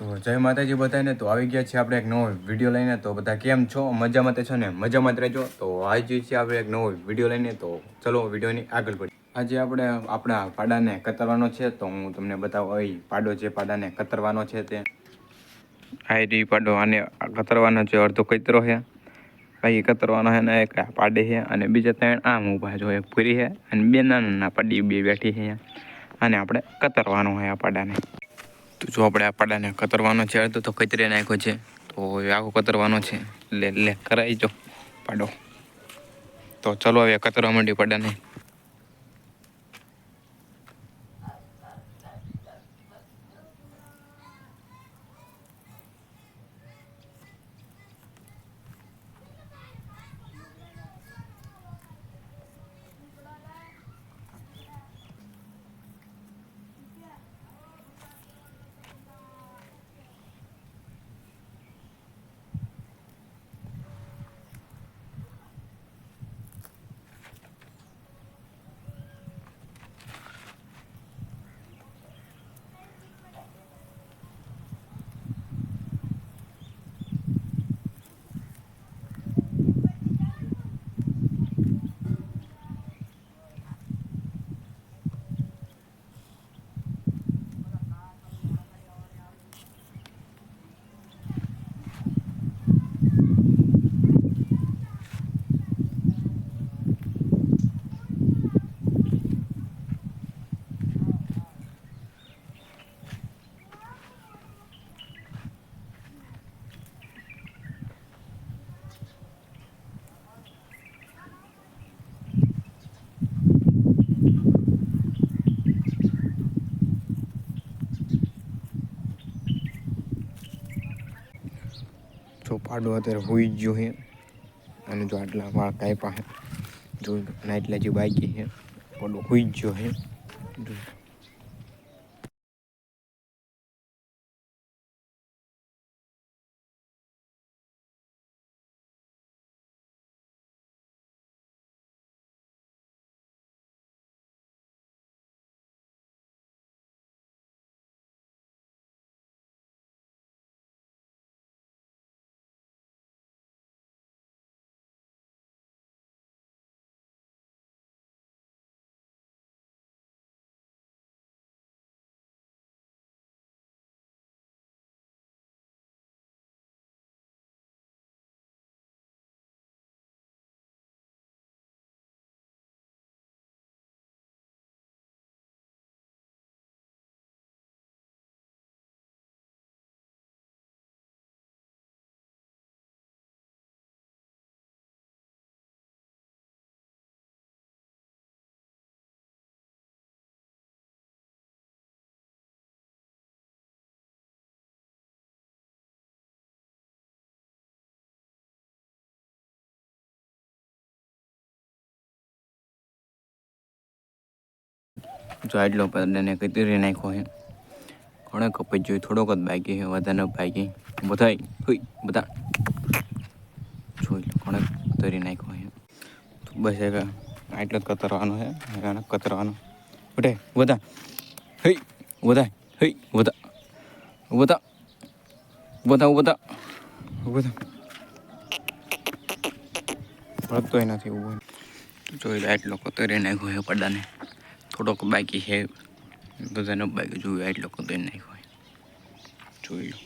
તો જય માતાજી બધાને. તો આવી ગયા છે આપણે એક નવો વીડિયો લઈને. તો બધા કેમ છો? મજામાં તે છો ને? મજામાં જ રહેજો. તો આજે છે આપણે એક નવો વીડિયો લઈને. તો ચલો વિડીયોની આગળ પડી આજે આપણે આપણા પાડાને કતરવાનો છે. તો હું તમને બતાવું અહીં પાડો જે પાડાને કતરવાનો છે તે. આ રી પાડો આને કતરવાનો છે, અડધો કતરો છે. ભાઈ કતરવાનો છે ને, એક પાડે છે. અને બીજા ત્રણ આમ ઊભા જો એક પૂરી છે. અને બે નાના નાના પાડી બે બેઠી છે. અને આપણે કતરવાનો હોય આ પાડાને. તો જો આપણે આ પાડાને કતરવાનો છે, અડધો તો કતરી નાખ્યો છે. તો હવે આખો કતરવાનો છે. લે લે કરાવી જો પાડો. તો ચલો હવે કતરવા માંડી પાડાને. જો પાડો અત્યારે હોઈ ગયો છે અને જો આટલા વાળ કાંઈ પાસે જો નાઇટલા જે બાકી છે પાડો હોઈ ગયો છે જો આટલો પાડાને કતરી નાખ્યો છે. ઘણો કપાઈ જોઈ થોડોક જ બાકી છે, વધારે બાકી. બધા હોય બધા. જોઈ લો, ઘણો કતરી નાખ્યો છે. બસ એક આટલો જ કતરવાનો છે આને કતરવાનો. ઉઠે બધા હઈ બધા હઈ બધા બધા બધા બધા બધા ભરતોય નથી ઊભો. જોઈ લો, આટલો કતરી નાખ્યો છે પડદાને. થોડોક બાકી છે. બધાનો બાકી જોયું એટલો કદાચ નાખ્યો જોઈ લો.